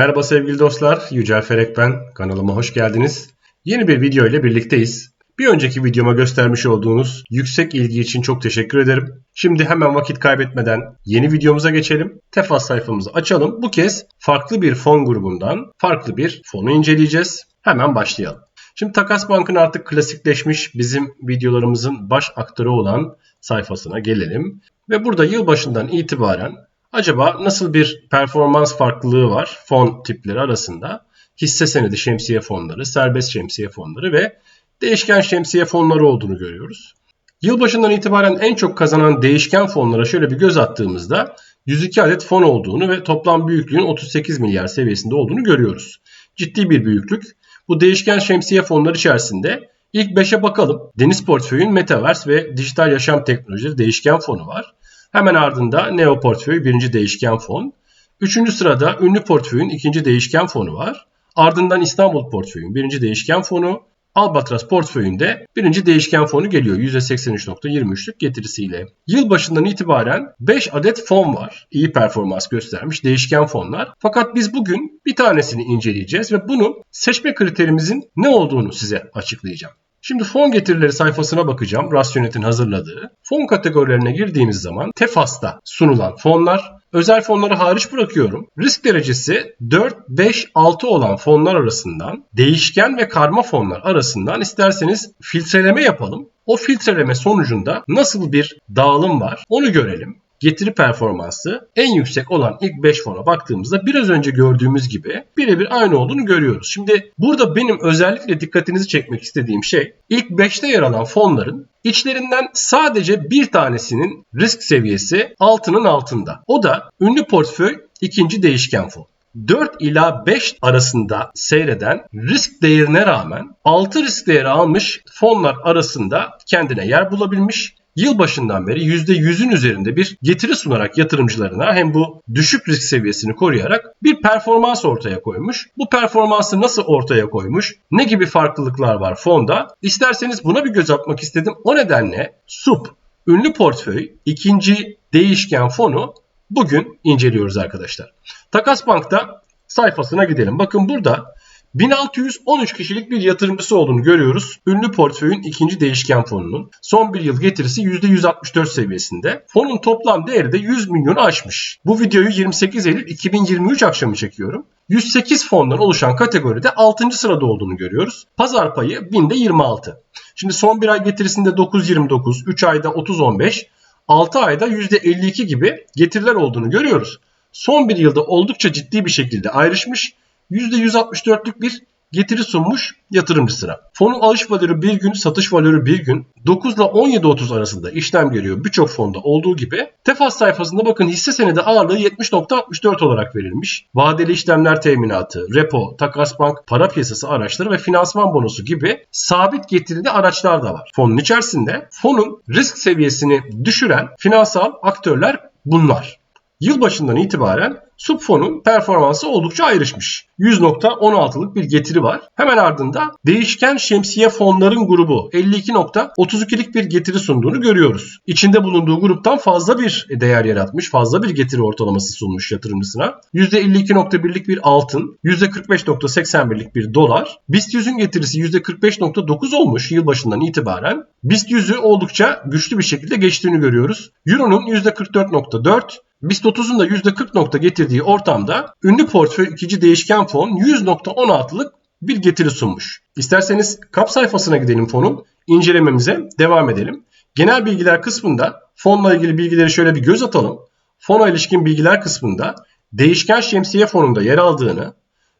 Merhaba sevgili dostlar, Yücel Ferek ben. Kanalıma hoş geldiniz. Yeni bir video ile birlikteyiz. Bir önceki videoma göstermiş olduğunuz yüksek ilgi için çok teşekkür ederim. Şimdi hemen vakit kaybetmeden yeni videomuza geçelim. Tefas sayfamızı açalım. Bu kez farklı bir fon grubundan farklı bir fonu inceleyeceğiz. Hemen başlayalım. Şimdi Takas Bank'ın artık klasikleşmiş bizim videolarımızın baş aktörü olan sayfasına gelelim. Ve burada yılbaşından itibaren acaba nasıl bir performans farklılığı var fon tipleri arasında? Hisse senedi şemsiye fonları, serbest şemsiye fonları ve değişken şemsiye fonları olduğunu görüyoruz. Yılbaşından itibaren en çok kazanan değişken fonlara şöyle bir göz attığımızda 102 adet fon olduğunu ve toplam büyüklüğün 38 milyar seviyesinde olduğunu görüyoruz. Ciddi bir büyüklük. Bu değişken şemsiye fonları içerisinde ilk 5'e bakalım. Deniz Portföy'ün Metaverse ve Dijital Yaşam Teknolojileri değişken fonu var. Hemen ardında Neo Portföy birinci değişken fon. Üçüncü sırada Ünlü Portföy'ün ikinci değişken fonu var. Ardından İstanbul Portföy'ün birinci değişken fonu. Albatros portföyünde birinci değişken fonu geliyor %83.23'lük getirisiyle. Yılbaşından itibaren 5 adet fon var. İyi performans göstermiş değişken fonlar. Fakat biz bugün bir tanesini inceleyeceğiz ve bunun seçme kriterimizin ne olduğunu size açıklayacağım. Şimdi fon getirileri sayfasına bakacağım. Rasyonet'in hazırladığı. Fon kategorilerine girdiğimiz zaman Tefas'ta sunulan fonlar, özel fonları hariç bırakıyorum. Risk derecesi 4, 5, 6 olan fonlar arasından, değişken ve karma fonlar arasından isterseniz filtreleme yapalım. O filtreleme sonucunda nasıl bir dağılım var onu görelim getiri performansı en yüksek olan ilk 5 fona baktığımızda biraz önce gördüğümüz gibi birebir aynı olduğunu görüyoruz. Şimdi burada benim özellikle dikkatinizi çekmek istediğim şey ilk 5'te yer alan fonların İçlerinden sadece bir tanesinin risk seviyesi altının altında. O da ünlü portföy ikinci değişken fon. 4 ila 5 arasında seyreden risk değerine rağmen 6 risk değeri almış fonlar arasında kendine yer bulabilmiş yılbaşından beri %100'ün üzerinde bir getiri sunarak yatırımcılarına hem bu düşük risk seviyesini koruyarak bir performans ortaya koymuş. Bu performansı nasıl ortaya koymuş? Ne gibi farklılıklar var fonda? İsterseniz buna bir göz atmak istedim. O nedenle SUP ünlü portföy ikinci değişken fonu bugün inceliyoruz arkadaşlar. Takas Bank'ta sayfasına gidelim. Bakın burada 1613 kişilik bir yatırımcısı olduğunu görüyoruz. Ünlü portföyün ikinci değişken fonunun son bir yıl getirisi %164 seviyesinde. Fonun toplam değeri de 100 milyonu aşmış. Bu videoyu 28 Eylül 2023 akşamı çekiyorum. 108 fondan oluşan kategoride 6. sırada olduğunu görüyoruz. Pazar payı binde 26. Şimdi son bir ay getirisinde 9.29, 3 ayda 30.15, 6 ayda %52 gibi getiriler olduğunu görüyoruz. Son bir yılda oldukça ciddi bir şekilde ayrışmış %164'lük bir getiri sunmuş yatırımcısına. Fonun alış valörü bir gün, satış valörü bir gün 9 ile 17.30 arasında işlem görüyor birçok fonda olduğu gibi. Tefas sayfasında bakın hisse senedi ağırlığı 70.64 olarak verilmiş. Vadeli işlemler teminatı, repo, takas bank, para piyasası araçları ve finansman bonusu gibi sabit getirili araçlar da var. Fonun içerisinde fonun risk seviyesini düşüren finansal aktörler bunlar. Yılbaşından itibaren Subfon'un performansı oldukça ayrışmış. 100.16'lık bir getiri var. Hemen ardında değişken şemsiye fonların grubu 52.32'lik bir getiri sunduğunu görüyoruz. İçinde bulunduğu gruptan fazla bir değer yaratmış, fazla bir getiri ortalaması sunmuş yatırımcısına. %52.1'lik bir altın, %45.81'lik bir dolar. BIST 100'ün getirisi %45.9 olmuş yılbaşından itibaren. BIST 100'ü oldukça güçlü bir şekilde geçtiğini görüyoruz. Euro'nun %44.4, BIST 30'un da %40 nokta getirdiği ortamda ünlü portföy ikinci değişken fon 100.16'lık bir getiri sunmuş. İsterseniz kap sayfasına gidelim fonun. incelememize devam edelim. Genel bilgiler kısmında fonla ilgili bilgileri şöyle bir göz atalım. Fona ilişkin bilgiler kısmında değişken şemsiye fonunda yer aldığını,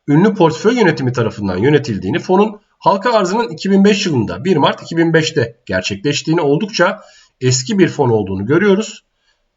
ünlü portföy yönetimi tarafından yönetildiğini, fonun halka arzının 2005 yılında 1 Mart 2005'te gerçekleştiğini oldukça eski bir fon olduğunu görüyoruz.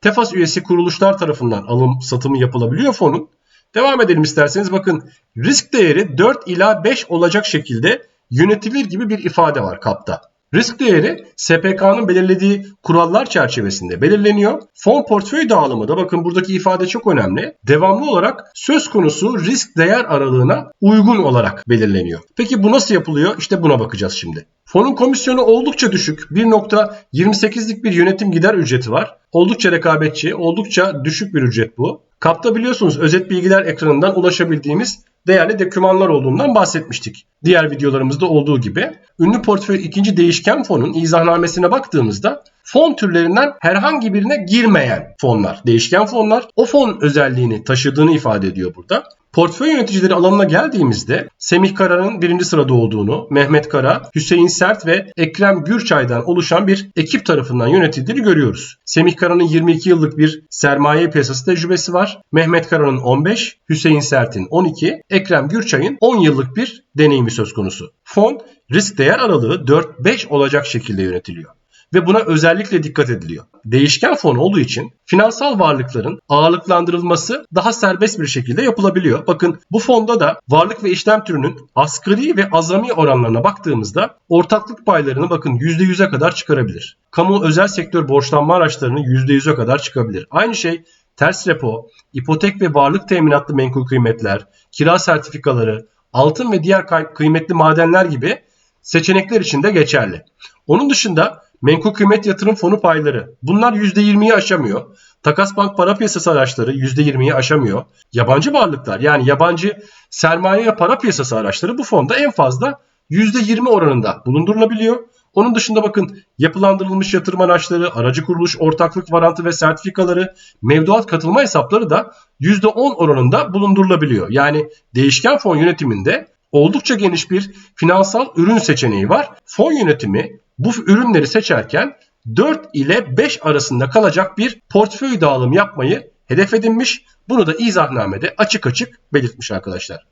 Tefas üyesi kuruluşlar tarafından alım satımı yapılabiliyor fonun. Devam edelim isterseniz. Bakın risk değeri 4 ila 5 olacak şekilde yönetilir gibi bir ifade var kapta. Risk değeri SPK'nın belirlediği kurallar çerçevesinde belirleniyor. Fon portföy dağılımı da bakın buradaki ifade çok önemli. Devamlı olarak söz konusu risk değer aralığına uygun olarak belirleniyor. Peki bu nasıl yapılıyor? İşte buna bakacağız şimdi. Fonun komisyonu oldukça düşük. 1.28'lik bir yönetim gider ücreti var. Oldukça rekabetçi, oldukça düşük bir ücret bu. Kapta biliyorsunuz özet bilgiler ekranından ulaşabildiğimiz değerli dokümanlar olduğundan bahsetmiştik. Diğer videolarımızda olduğu gibi. Ünlü portföy ikinci değişken fonun izahnamesine baktığımızda fon türlerinden herhangi birine girmeyen fonlar, değişken fonlar o fon özelliğini taşıdığını ifade ediyor burada. Portföy yöneticileri alanına geldiğimizde Semih Kara'nın birinci sırada olduğunu, Mehmet Kara, Hüseyin Sert ve Ekrem Gürçay'dan oluşan bir ekip tarafından yönetildiğini görüyoruz. Semih Kara'nın 22 yıllık bir sermaye piyasası tecrübesi var. Mehmet Kara'nın 15, Hüseyin Sert'in 12, Ekrem Gürçay'ın 10 yıllık bir deneyimi söz konusu. Fon risk değer aralığı 4-5 olacak şekilde yönetiliyor ve buna özellikle dikkat ediliyor. Değişken fon olduğu için finansal varlıkların ağırlıklandırılması daha serbest bir şekilde yapılabiliyor. Bakın bu fonda da varlık ve işlem türünün asgari ve azami oranlarına baktığımızda ortaklık paylarını bakın %100'e kadar çıkarabilir. Kamu özel sektör borçlanma araçlarını %100'e kadar çıkabilir. Aynı şey ters repo, ipotek ve varlık teminatlı menkul kıymetler, kira sertifikaları, altın ve diğer kıymetli madenler gibi seçenekler için de geçerli. Onun dışında Menkul kıymet yatırım fonu payları. Bunlar %20'yi aşamıyor. Takas bank para piyasası araçları %20'yi aşamıyor. Yabancı varlıklar yani yabancı sermaye para piyasası araçları bu fonda en fazla %20 oranında bulundurulabiliyor. Onun dışında bakın yapılandırılmış yatırım araçları, aracı kuruluş, ortaklık varantı ve sertifikaları, mevduat katılma hesapları da %10 oranında bulundurulabiliyor. Yani değişken fon yönetiminde oldukça geniş bir finansal ürün seçeneği var. Fon yönetimi bu ürünleri seçerken 4 ile 5 arasında kalacak bir portföy dağılım yapmayı hedef edinmiş. Bunu da izahnamede açık açık belirtmiş arkadaşlar.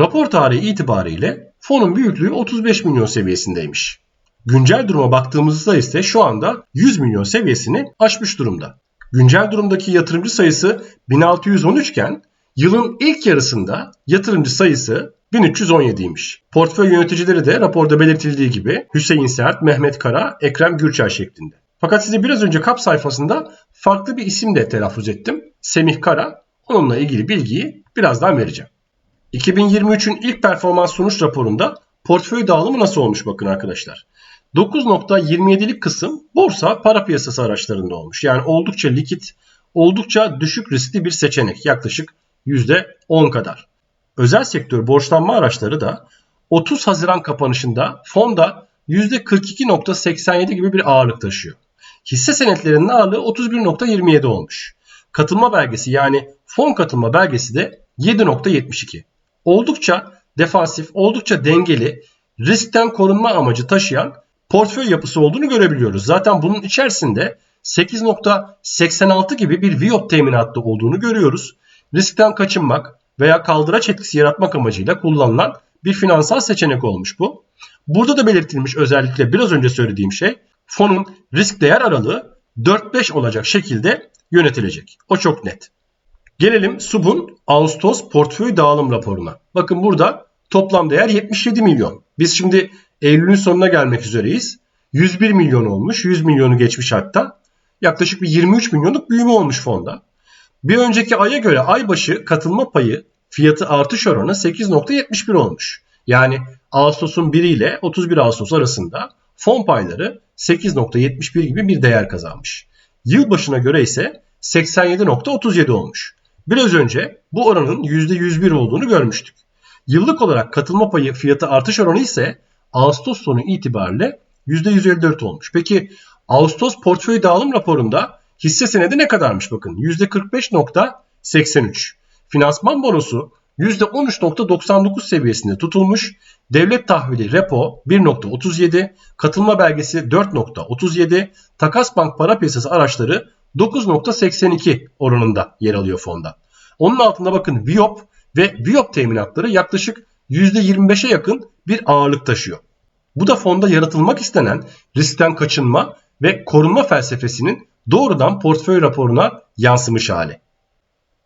Rapor tarihi itibariyle fonun büyüklüğü 35 milyon seviyesindeymiş. Güncel duruma baktığımızda ise şu anda 100 milyon seviyesini aşmış durumda. Güncel durumdaki yatırımcı sayısı 1613 iken yılın ilk yarısında yatırımcı sayısı 1317'ymiş. Portföy yöneticileri de raporda belirtildiği gibi Hüseyin Sert, Mehmet Kara, Ekrem Gürçay şeklinde. Fakat size biraz önce kap sayfasında farklı bir isimle telaffuz ettim. Semih Kara. Onunla ilgili bilgiyi birazdan vereceğim. 2023'ün ilk performans sonuç raporunda portföy dağılımı nasıl olmuş bakın arkadaşlar. 9.27'lik kısım borsa para piyasası araçlarında olmuş. Yani oldukça likit, oldukça düşük riskli bir seçenek. Yaklaşık %10 kadar özel sektör borçlanma araçları da 30 Haziran kapanışında fonda %42.87 gibi bir ağırlık taşıyor. Hisse senetlerinin ağırlığı 31.27 olmuş. Katılma belgesi yani fon katılma belgesi de 7.72. Oldukça defansif, oldukça dengeli, riskten korunma amacı taşıyan portföy yapısı olduğunu görebiliyoruz. Zaten bunun içerisinde 8.86 gibi bir VIOP teminatlı olduğunu görüyoruz. Riskten kaçınmak, veya kaldıraç etkisi yaratmak amacıyla kullanılan bir finansal seçenek olmuş bu. Burada da belirtilmiş özellikle biraz önce söylediğim şey fonun risk değer aralığı 4-5 olacak şekilde yönetilecek. O çok net. Gelelim SUB'un Ağustos portföy dağılım raporuna. Bakın burada toplam değer 77 milyon. Biz şimdi Eylül'ün sonuna gelmek üzereyiz. 101 milyon olmuş. 100 milyonu geçmiş hatta. Yaklaşık bir 23 milyonluk büyüme olmuş fonda. Bir önceki aya göre ay başı katılma payı fiyatı artış oranı 8.71 olmuş. Yani Ağustos'un 1 ile 31 Ağustos arasında fon payları 8.71 gibi bir değer kazanmış. Yıl başına göre ise 87.37 olmuş. Biraz önce bu oranın %101 olduğunu görmüştük. Yıllık olarak katılma payı fiyatı artış oranı ise Ağustos sonu itibariyle %154 olmuş. Peki Ağustos portföy dağılım raporunda Hisse senedi ne kadarmış bakın. %45.83. Finansman bonosu %13.99 seviyesinde tutulmuş. Devlet tahvili repo 1.37, katılma belgesi 4.37, takas bank para piyasası araçları 9.82 oranında yer alıyor fonda. Onun altında bakın VIOP ve VIOP teminatları yaklaşık %25'e yakın bir ağırlık taşıyor. Bu da fonda yaratılmak istenen riskten kaçınma ve korunma felsefesinin doğrudan portföy raporuna yansımış hali.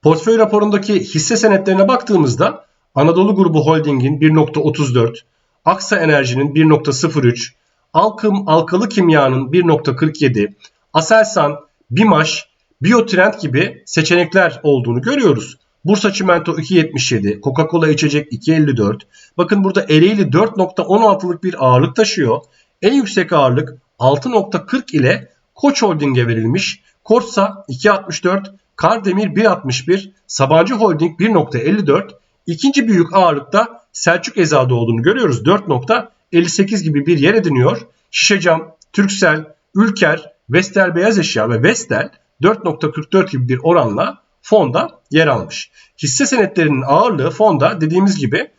Portföy raporundaki hisse senetlerine baktığımızda Anadolu Grubu Holding'in 1.34, Aksa Enerji'nin 1.03, Alkım Alkalı Kimya'nın 1.47, Aselsan, Bimaş, Biotrend gibi seçenekler olduğunu görüyoruz. Bursa Çimento 2.77, Coca-Cola içecek 2.54. Bakın burada Ereğli 4.16'lık bir ağırlık taşıyor. En yüksek ağırlık 6.40 ile Koç Holding'e verilmiş. Korsa 2.64, Kardemir 1.61, Sabancı Holding 1.54, ikinci büyük ağırlıkta Selçuk Eczacı olduğunu görüyoruz. 4.58 gibi bir yer ediniyor. Şişecam, Türksel, Ülker, Vestel Beyaz Eşya ve Vestel 4.44 gibi bir oranla fonda yer almış. Hisse senetlerinin ağırlığı fonda dediğimiz gibi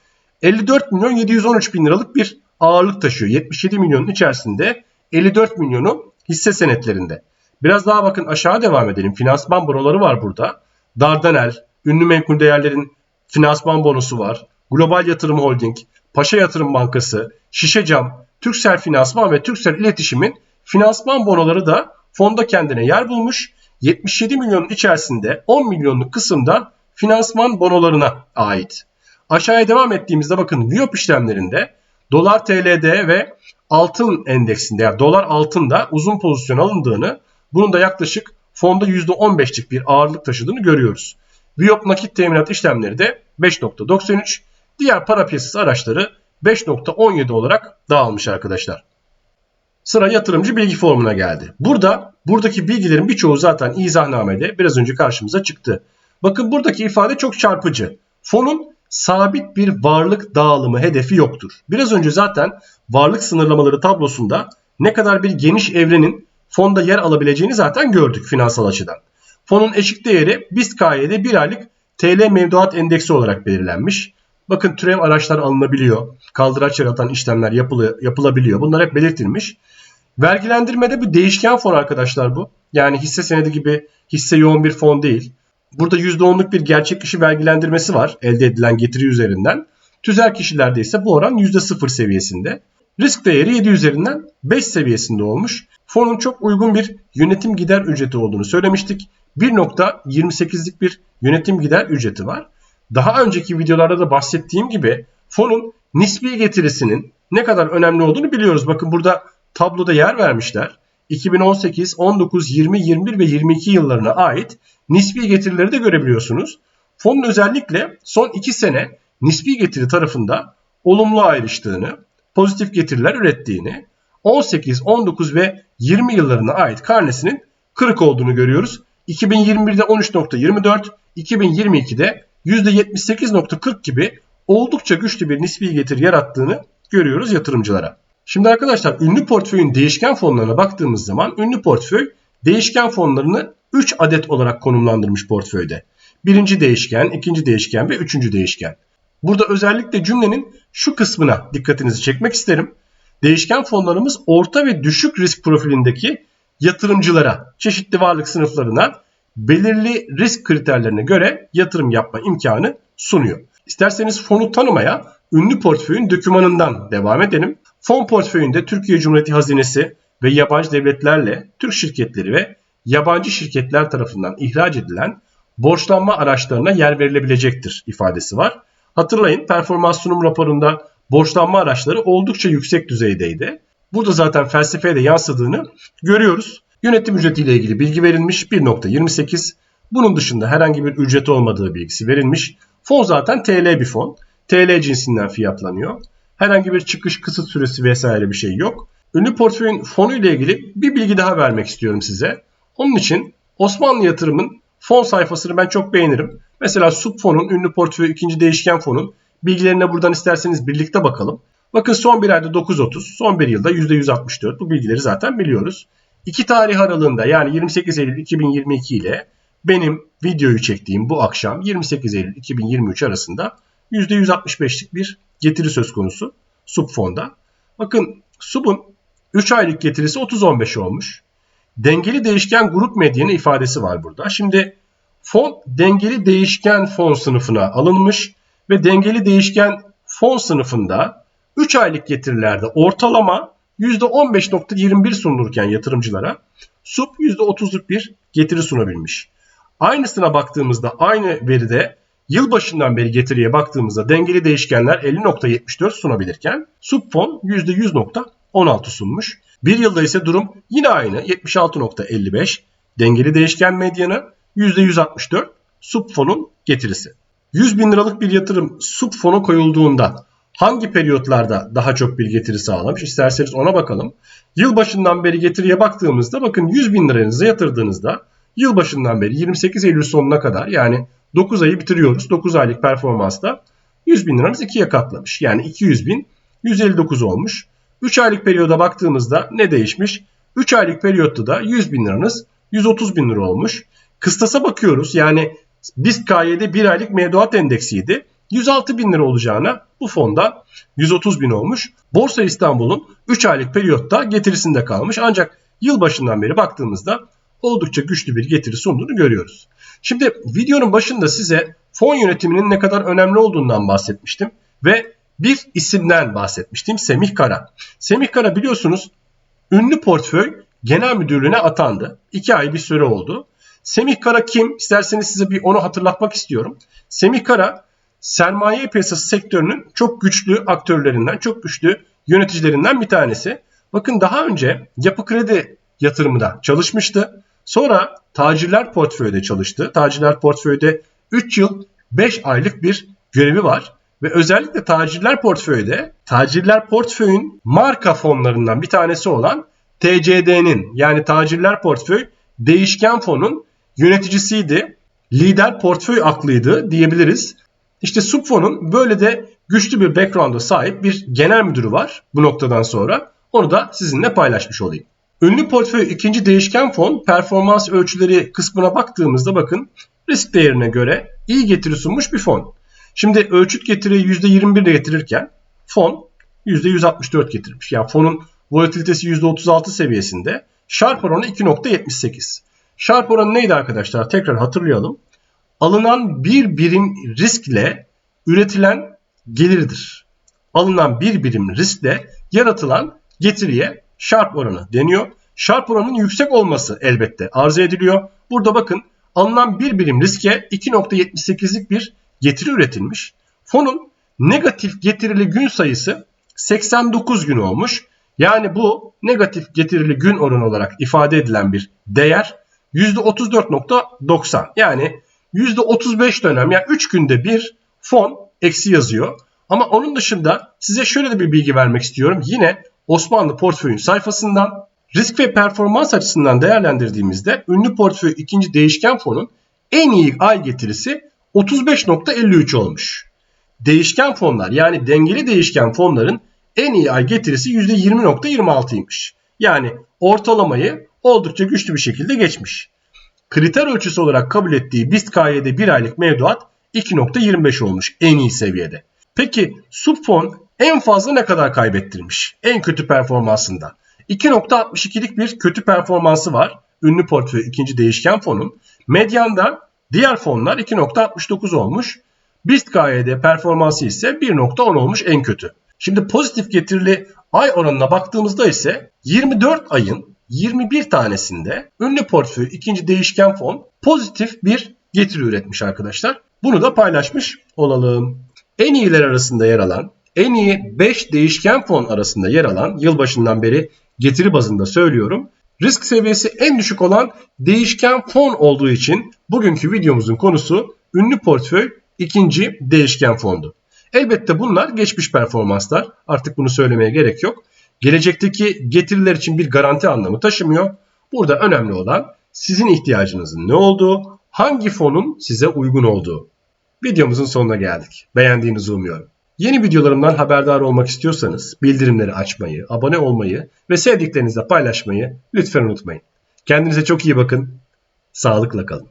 54 milyon 713 bin liralık bir ağırlık taşıyor. 77 milyonun içerisinde 54 milyonu hisse senetlerinde. Biraz daha bakın aşağı devam edelim. Finansman bonoları var burada. Dardanel, ünlü menkul değerlerin finansman bonosu var. Global Yatırım Holding, Paşa Yatırım Bankası, Şişecam, Türksel Finansman ve Türksel İletişim'in finansman bonoları da fonda kendine yer bulmuş. 77 milyonun içerisinde 10 milyonluk kısımda finansman bonolarına ait. Aşağıya devam ettiğimizde bakın Viyop işlemlerinde dolar TL'de ve altın endeksinde yani dolar altında uzun pozisyon alındığını bunun da yaklaşık fonda %15'lik bir ağırlık taşıdığını görüyoruz. Viyop nakit teminat işlemleri de 5.93, diğer para piyasası araçları 5.17 olarak dağılmış arkadaşlar. Sıra yatırımcı bilgi formuna geldi. Burada buradaki bilgilerin birçoğu zaten izahnamede biraz önce karşımıza çıktı. Bakın buradaki ifade çok çarpıcı. Fonun sabit bir varlık dağılımı hedefi yoktur. Biraz önce zaten varlık sınırlamaları tablosunda ne kadar bir geniş evrenin fonda yer alabileceğini zaten gördük finansal açıdan. Fonun eşik değeri BIST KY'de bir aylık TL mevduat endeksi olarak belirlenmiş. Bakın türev araçlar alınabiliyor. Kaldıraç yaratan işlemler yapılı, yapılabiliyor. Bunlar hep belirtilmiş. Vergilendirmede bir değişken fon arkadaşlar bu. Yani hisse senedi gibi hisse yoğun bir fon değil. Burada %10'luk bir gerçek kişi vergilendirmesi var elde edilen getiri üzerinden. Tüzel kişilerde ise bu oran %0 seviyesinde. Risk değeri 7 üzerinden 5 seviyesinde olmuş. Fonun çok uygun bir yönetim gider ücreti olduğunu söylemiştik. 1.28'lik bir yönetim gider ücreti var. Daha önceki videolarda da bahsettiğim gibi fonun nispi getirisinin ne kadar önemli olduğunu biliyoruz. Bakın burada tabloda yer vermişler. 2018, 19, 20, 21 ve 22 yıllarına ait nispi getirileri de görebiliyorsunuz. Fonun özellikle son 2 sene nispi getiri tarafında olumlu ayrıştığını, pozitif getiriler ürettiğini, 18, 19 ve 20 yıllarına ait karnesinin kırık olduğunu görüyoruz. 2021'de 13.24, 2022'de %78.40 gibi oldukça güçlü bir nispi getiri yarattığını görüyoruz yatırımcılara. Şimdi arkadaşlar ünlü portföyün değişken fonlarına baktığımız zaman ünlü portföy değişken fonlarını 3 adet olarak konumlandırmış portföyde. Birinci değişken, ikinci değişken ve üçüncü değişken. Burada özellikle cümlenin şu kısmına dikkatinizi çekmek isterim. Değişken fonlarımız orta ve düşük risk profilindeki yatırımcılara, çeşitli varlık sınıflarına belirli risk kriterlerine göre yatırım yapma imkanı sunuyor. İsterseniz fonu tanımaya ünlü portföyün dokümanından devam edelim. Fon portföyünde Türkiye Cumhuriyeti Hazinesi ve yabancı devletlerle Türk şirketleri ve yabancı şirketler tarafından ihraç edilen borçlanma araçlarına yer verilebilecektir ifadesi var. Hatırlayın performans sunum raporunda borçlanma araçları oldukça yüksek düzeydeydi. Burada zaten felsefeye de yansıdığını görüyoruz. Yönetim ücretiyle ilgili bilgi verilmiş 1.28. Bunun dışında herhangi bir ücreti olmadığı bilgisi verilmiş. Fon zaten TL bir fon. TL cinsinden fiyatlanıyor. Herhangi bir çıkış kısıt süresi vesaire bir şey yok. Ünlü portföyün fonu ile ilgili bir bilgi daha vermek istiyorum size. Onun için Osmanlı Yatırım'ın fon sayfasını ben çok beğenirim. Mesela Subfon'un ünlü portföy ikinci değişken fonun bilgilerine buradan isterseniz birlikte bakalım. Bakın son bir ayda 9.30, son bir yılda %164. Bu bilgileri zaten biliyoruz. İki tarih aralığında yani 28 Eylül 2022 ile benim videoyu çektiğim bu akşam 28 Eylül 2023 arasında %165'lik bir getiri söz konusu Subfon'da. Bakın Sub'un 3 aylık getirisi 30-15 olmuş dengeli değişken grup medyeni ifadesi var burada. Şimdi fon dengeli değişken fon sınıfına alınmış ve dengeli değişken fon sınıfında 3 aylık getirilerde ortalama %15.21 sunulurken yatırımcılara sub %30'luk bir getiri sunabilmiş. Aynısına baktığımızda aynı veride yıl başından beri getiriye baktığımızda dengeli değişkenler 50.74 sunabilirken sub fon %100.44 16 sunmuş. Bir yılda ise durum yine aynı 76.55 dengeli değişken medyanı %164 subfonun getirisi. 100 bin liralık bir yatırım subfona koyulduğunda hangi periyotlarda daha çok bir getiri sağlamış isterseniz ona bakalım. Yılbaşından beri getiriye baktığımızda bakın 100 bin liranızı yatırdığınızda yılbaşından beri 28 Eylül sonuna kadar yani 9 ayı bitiriyoruz. 9 aylık performansta 100 bin liranız 2'ye katlamış. Yani 200 bin 159 olmuş. 3 aylık periyoda baktığımızda ne değişmiş? 3 aylık periyotta da 100 bin liranız 130 bin lira olmuş. Kıstasa bakıyoruz yani BIST KY'de 1 aylık mevduat endeksiydi. 106 bin lira olacağına bu fonda 130 bin olmuş. Borsa İstanbul'un 3 aylık periyotta getirisinde kalmış. Ancak yılbaşından beri baktığımızda oldukça güçlü bir getiri sunduğunu görüyoruz. Şimdi videonun başında size fon yönetiminin ne kadar önemli olduğundan bahsetmiştim ve bir isimden bahsetmiştim Semih Kara. Semih Kara biliyorsunuz ünlü portföy genel müdürlüğüne atandı. 2 ay bir süre oldu. Semih Kara kim? İsterseniz size bir onu hatırlatmak istiyorum. Semih Kara sermaye piyasası sektörünün çok güçlü aktörlerinden, çok güçlü yöneticilerinden bir tanesi. Bakın daha önce yapı kredi yatırımında çalışmıştı. Sonra tacirler portföyde çalıştı. Tacirler portföyde 3 yıl 5 aylık bir görevi var. Ve özellikle tacirler portföyde, tacirler portföyün marka fonlarından bir tanesi olan TCD'nin yani tacirler portföy değişken fonun yöneticisiydi. Lider portföy aklıydı diyebiliriz. İşte Subfon'un böyle de güçlü bir background'a sahip bir genel müdürü var bu noktadan sonra. Onu da sizinle paylaşmış olayım. Ünlü portföy ikinci değişken fon performans ölçüleri kısmına baktığımızda bakın risk değerine göre iyi getiri sunmuş bir fon. Şimdi ölçüt getiri %21 ile getirirken fon %164 getirmiş. Yani fonun volatilitesi %36 seviyesinde. Sharp oranı 2.78. Sharp oranı neydi arkadaşlar? Tekrar hatırlayalım. Alınan bir birim riskle üretilen gelirdir. Alınan bir birim riskle yaratılan getiriye Sharp oranı deniyor. Sharp oranının yüksek olması elbette arz ediliyor. Burada bakın alınan bir birim riske 2.78'lik bir getiri üretilmiş. Fonun negatif getirili gün sayısı 89 gün olmuş. Yani bu negatif getirili gün oranı olarak ifade edilen bir değer %34.90. Yani %35 dönem yani 3 günde bir fon eksi yazıyor. Ama onun dışında size şöyle de bir bilgi vermek istiyorum. Yine Osmanlı portföyün sayfasından risk ve performans açısından değerlendirdiğimizde ünlü portföy ikinci değişken fonun en iyi ay getirisi 35.53 olmuş. Değişken fonlar yani dengeli değişken fonların en iyi ay getirisi %20.26'ymış. Yani ortalamayı oldukça güçlü bir şekilde geçmiş. Kriter ölçüsü olarak kabul ettiği BIST KY'de 1 aylık mevduat 2.25 olmuş en iyi seviyede. Peki subfon en fazla ne kadar kaybettirmiş? En kötü performansında. 2.62'lik bir kötü performansı var. Ünlü portföy ikinci değişken fonun. Medyanda diğer fonlar 2.69 olmuş. BIST KYD performansı ise 1.10 olmuş en kötü. Şimdi pozitif getirili ay oranına baktığımızda ise 24 ayın 21 tanesinde ünlü portföy ikinci değişken fon pozitif bir getiri üretmiş arkadaşlar. Bunu da paylaşmış olalım. En iyiler arasında yer alan, en iyi 5 değişken fon arasında yer alan yılbaşından beri getiri bazında söylüyorum. Risk seviyesi en düşük olan değişken fon olduğu için bugünkü videomuzun konusu ünlü portföy ikinci değişken fondu. Elbette bunlar geçmiş performanslar. Artık bunu söylemeye gerek yok. Gelecekteki getiriler için bir garanti anlamı taşımıyor. Burada önemli olan sizin ihtiyacınızın ne olduğu, hangi fonun size uygun olduğu. Videomuzun sonuna geldik. Beğendiğinizi umuyorum. Yeni videolarımdan haberdar olmak istiyorsanız bildirimleri açmayı, abone olmayı ve sevdiklerinizle paylaşmayı lütfen unutmayın. Kendinize çok iyi bakın. Sağlıkla kalın.